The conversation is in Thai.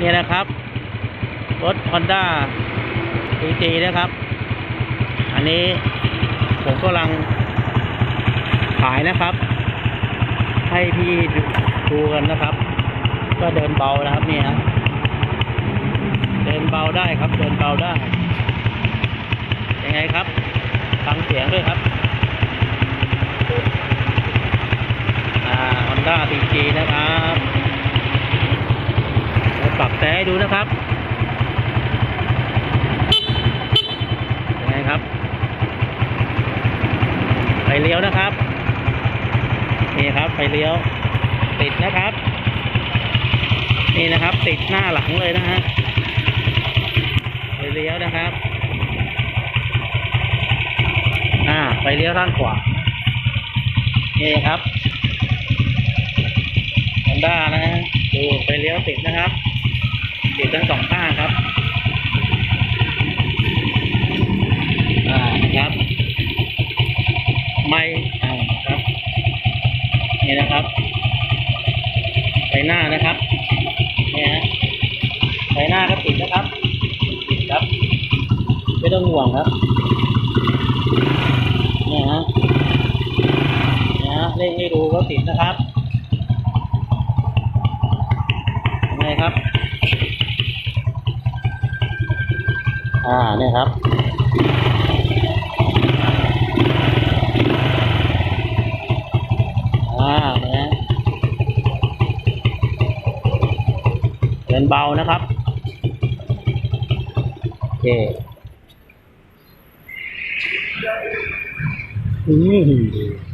เนี่ยนะครับ รถ Honda CG นะครับ อันนี้ผมกำลังขายนะครับ ให้พี่ดูกันนะครับ ก็เดินเบานะครับเนี่ยฮะเดินเบาได้ครับ เดินเบาได้ ยังไงครับ ฟังเสียงด้วยครับอ่า Honda CG นะครับ ปรับแต่ให้ดูนะครับไงครับ ไฟเลี้ยวนะครับ นี่ครับไฟเลี้ยว ติดนะครับ นี่นะครับ ติดหน้าหลังเลยนะฮะ ไฟเลี้ยวนะครับอ่าไฟเลี้ยวด้านขวา นี่ครับฮอนด้านะฮะดูไฟเลี้ยวติดนะครับ ทั้งสองข้างครับอ่าครับไม่อ่าครับนี่นะครับไฟหน้านะครับนี่ฮะไฟหน้าก็ติดนะครับติดครับ ไม่ต้องห่วงครับนี่ฮะนี่ฮะเร่งให้ดูว่าติดนะครับยังไงครับ อ่าเนี่ยครับ อ่าเนะเดินเบานะครับ โอเคอืม